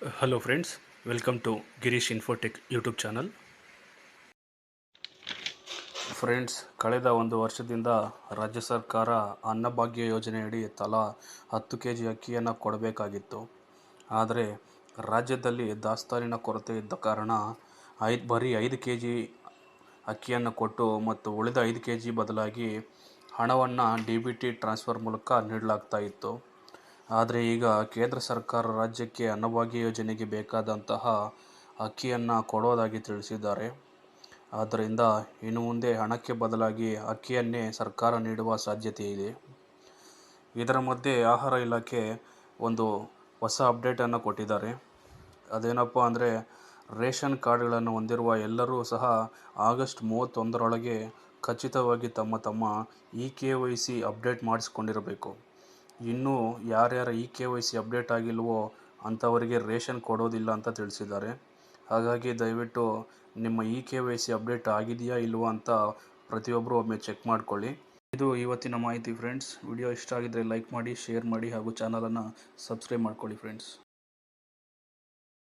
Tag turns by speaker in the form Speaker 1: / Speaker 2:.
Speaker 1: Hello friends welcome to Girish infotech YouTube channel friends ಕಳೆದ ಒಂದು ವರ್ಷದಿಂದ ರಾಜ್ಯ ಸರ್ಕಾರ ಅನ್ನಭಾಗ್ಯ ಯೋಜನೆಯಡಿ ತಲಾ ಹತ್ತು ಕೆ ಜಿ ಅಕ್ಕಿಯನ್ನು ಕೊಡಬೇಕಾಗಿತ್ತು. ಆದರೆ ರಾಜ್ಯದಲ್ಲಿ ದಾಸ್ತಾನಿನ ಕೊರತೆ ಇದ್ದ ಕಾರಣ ಐದು ಬರೀ ಐದು ಕೆ ಜಿ ಅಕ್ಕಿಯನ್ನು ಕೊಟ್ಟು ಮತ್ತು ಉಳಿದ ಐದು ಕೆ ಜಿ ಬದಲಾಗಿ ಹಣವನ್ನು ಡಿ ಬಿ ಟಿ ಟ್ರಾನ್ಸ್ಫರ್ ಮೂಲಕ ನೀಡಲಾಗ್ತಾ ಇತ್ತು. ಆದರೆ ಈಗ ಕೇಂದ್ರ ಸರ್ಕಾರ ರಾಜ್ಯಕ್ಕೆ ಅನ್ನಭಾಗ್ಯ ಯೋಜನೆಗೆ ಬೇಕಾದಂತಹ ಅಕ್ಕಿಯನ್ನು ಕೊಡೋದಾಗಿ ತಿಳಿಸಿದ್ದಾರೆ. ಆದ್ದರಿಂದ ಇನ್ನು ಮುಂದೆ ಹಣಕ್ಕೆ ಬದಲಾಗಿ ಅಕ್ಕಿಯನ್ನೇ ಸರ್ಕಾರ ನೀಡುವ ಸಾಧ್ಯತೆ ಇದೆ. ಇದರ ಮಧ್ಯೆ ಆಹಾರ ಇಲಾಖೆ ಒಂದು ಹೊಸ ಅಪ್ಡೇಟನ್ನು ಕೊಟ್ಟಿದ್ದಾರೆ. ಅದೇನಪ್ಪ ಅಂದರೆ ರೇಷನ್ ಕಾರ್ಡ್ಗಳನ್ನು ಹೊಂದಿರುವ ಎಲ್ಲರೂ ಸಹ ಆಗಸ್ಟ್ ಮೂವತ್ತೊಂದರೊಳಗೆ ಖಚಿತವಾಗಿ ತಮ್ಮ ತಮ್ಮ E K Y C update ಮಾಡಿಸ್ಕೊಂಡಿರಬೇಕು. ಇನ್ನೂ ಯಾರ್ಯಾರ E K Y C update ಆಗಿಲ್ವೋ ಅಂಥವರಿಗೆ ರೇಷನ್ ಕೊಡೋದಿಲ್ಲ ಅಂತ ತಿಳಿಸಿದ್ದಾರೆ. ಹಾಗಾಗಿ ದಯವಿಟ್ಟು ನಿಮ್ಮ E K Y C update ಆಗಿದೆಯಾ ಇಲ್ವೋ ಅಂತ ಪ್ರತಿಯೊಬ್ಬರು ಒಮ್ಮೆ ಚೆಕ್ ಮಾಡ್ಕೊಳ್ಳಿ. ಇದು ಇವತ್ತಿನ ಮಾಹಿತಿ ಫ್ರೆಂಡ್ಸ್. ವಿಡಿಯೋ ಇಷ್ಟ ಆಗಿದ್ದರೆ ಲೈಕ್ ಮಾಡಿ, ಶೇರ್ ಮಾಡಿ ಹಾಗೂ ಚಾನಲನ್ನು ಸಬ್ಸ್ಕ್ರೈಬ್ ಮಾಡ್ಕೊಳ್ಳಿ ಫ್ರೆಂಡ್ಸ್.